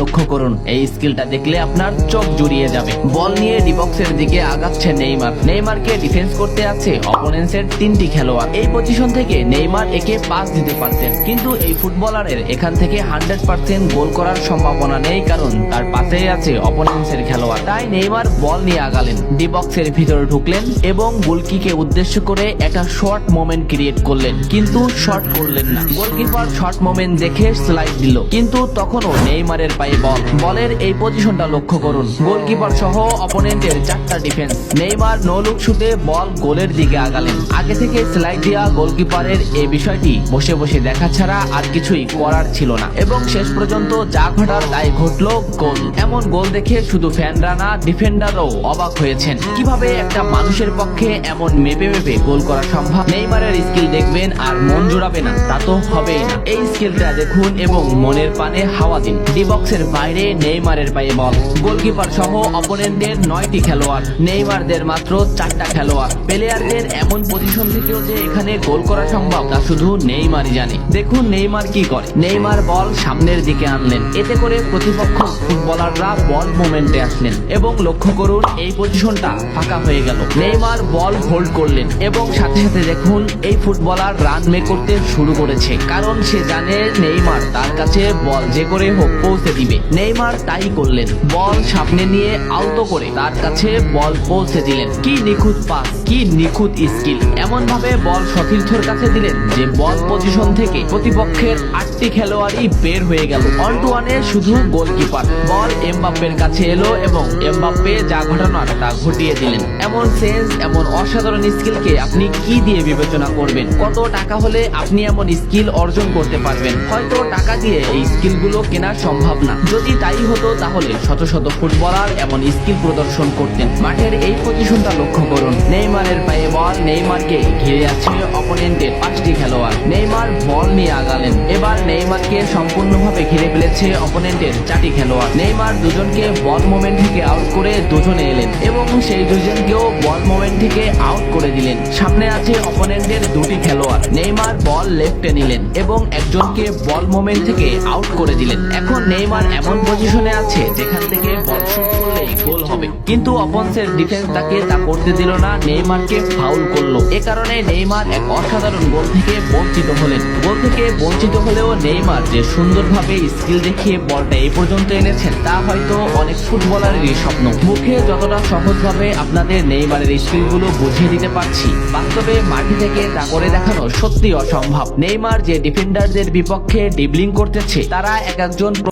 লক্ষ্য করুন, এই স্কিলটা দেখলে আপনার চোখ জুড়িয়ে যাবে। বল নিয়ে ডিবক্সের দিকে আগাচ্ছে নেইমার। নেইমারকে ডিফেন্স করতে আছে অপোনেন্সের তিনটি খেলোয়াড়। এই পজিশন থেকে নেইমার একে পাস দিতে পারতেন। কিন্তু এই ফুটবলারের এখান থেকে হান্ড্রেড পার্সেন্ট গোল করার সম্ভাবনা নেই, কারণ তার পাশেই আছে অপোনেন্সের খেলোয়াড়। তাই নেইমার বল নিয়ে আগালেন। ডিবক্সের ভিতরে ঢুকলেন এবং গোলকিকে উদ্দেশ্য করে একটা শর্ট মোমেন্ট ক্রিয়েট করলেন। কিন্তু শর্ট করলেন না। গোলকিপার শর্ট মোমেন্ট দেখে স্লাইড দিল। কিন্তু তখনও নেইমারের পায়ে বল। বলের এই পজিশনটা লক্ষ্য করুন। গোলকিপার সহ অপোনেন্টের চারটা ডিফেন্স নেইমার নো লুক শুটে বল গোলের দিকে আগালেন। আগে থেকে স্লাইড দেওয়া গোলকিপারের এই বিষয়টি বসে বসে দেখা ছাড়া আর কিছুই করার ছিল না। এবং শেষ পর্যন্ত যা ঘটার তাই ঘটলো গোল। এমন গোল দেখে শুধু ফ্যানরা না ডিফেন্ডারও অবাক হয়েছেন। কীভাবে একটা মানুষের পক্ষে এমন মেপে মেপে গোল করা সম্ভব? নেইমারের স্কিল দেখবেন আর মন জোড়াবে না। তা তো হবেই না। এই স্কিলটা দেখুন এবং মনের পানে হাওয়া দিন। ডিবক্সের বাইরে নেইমারের পায়ে বল। গোলকিপার সহ অপোনেন্টের নয়টি খেলোয়াড়। নেইমারদের মাত্র চারটা খেলোয়াড়। প্লেয়ারদের এমন পজিশন থেকেও যে এখানে গোল করা সম্ভব তা শুধু নেইমারই জানে। দেখুন নেইমার কি করে। নেইমার বল সামনের দিকে আনলেন। এতে করে প্রতিপক্ষ ফুটবলাররা বল মোমেন্টে আসলেন এবং লক্ষ্য করুন এই পজিশনটা ফাঁকা হয়ে গেল। নেইমার বল হোল্ড করলেন এবং সাথে সাথে দেখুন এই ফুটবলার রান মে করতে শুরু করেছে। কারণ সে জানে নেইমার তার কাছে বল যে করে হোক পৌঁছে দিবে। নেইমার তাই করলেন। বল সামনে নিয়ে আলতো করে তার কাছে বল পৌঁছে দিলেন। কি নিখুঁত পাস, কি নিখুঁত স্কিল। এমন ভাবে বল সতীর্থর কাছে দিলেন যে বল পজিশন থেকে প্রতিপক্ষের আটটি খেলোয়াড়ই বের হয়ে গেল। অন টু ওয়ানে শুধু গোলকিপার। বল এমবাপ্পের কাছে এলো এবং এমবাপ্পে যা ঘটানোর তা ঘটিয়ে দিলেন। এমন সেন্স, এমন অসাধারণ স্কিলকে আপনি কি দিয়ে বিবেচনা করবেন? কত টাকা হলে আপনি এমন স্কিল অর্জন করতে পারবেন? হয়তো টাকা দিয়ে এই স্কিলগুলো কেনা সম্ভব না। যদি তাই হতো, তাহলে শত শত ফুটবলার এমন স্কিল প্রদর্শন করতেন। মাঠের এই পজিশনটা লক্ষ্য করুন। নেইমারের পায়ে বল, নেইমারকে ঘিরে আছে অপোনেন্টের পাঁচটি খেলোয়াড়। নেইমার বল নিয়ে আগালেন। এবার নেইমারকে সম্পূর্ণভাবে ঘিরে ফেলেছে অপোনেন্টের চারটি খেলোয়াড়। নেইমার দুজনকে বল মোমেন্ট থেকে আউট করে দুজনে এলেন এবং সেই দুজনকেও বল মোমেন্ট থেকে আউট করে দিলেন। সামনে আছে অপোনেন্টের দুটি খেলোয়াড়। নেইমার বল লেফটে নিলেন এবং একজনকে বল মোমেন্ট থেকে আউট করে দিলেন। এখন নেইমার এমন পজিশনে আছে যেখান থেকে বল শুট করলেই গোল হবে। কিন্তু অপন্সের ডিফেন্স তাকে তা করতে দিল না, নেইমারকে ফাউল করল। এ কারণে নেইমার এক অসাধারণ গোল থেকে বঞ্চিত হলেন। গোল থেকে বঞ্চিত হলেও নেইমার যে সুন্দরভাবে স্কিল দেখিয়ে বলটা এই পর্যন্ত এনেছেন, তা হয়তো অনেক ফুটবলারেরই স্বপ্ন। মুখে যতটা সহজভাবে আপনাদের নেইমারের স্কিলগুলো বুঝিয়ে দিতে পারছি, বাস্তবে মাটি থেকে তা করে দেখানো সত্যি অসম্ভব। নেইমার যে ডিফেন্ডারদের বিপক্ষে ডিবলিং করতেছে, তারা এক একজন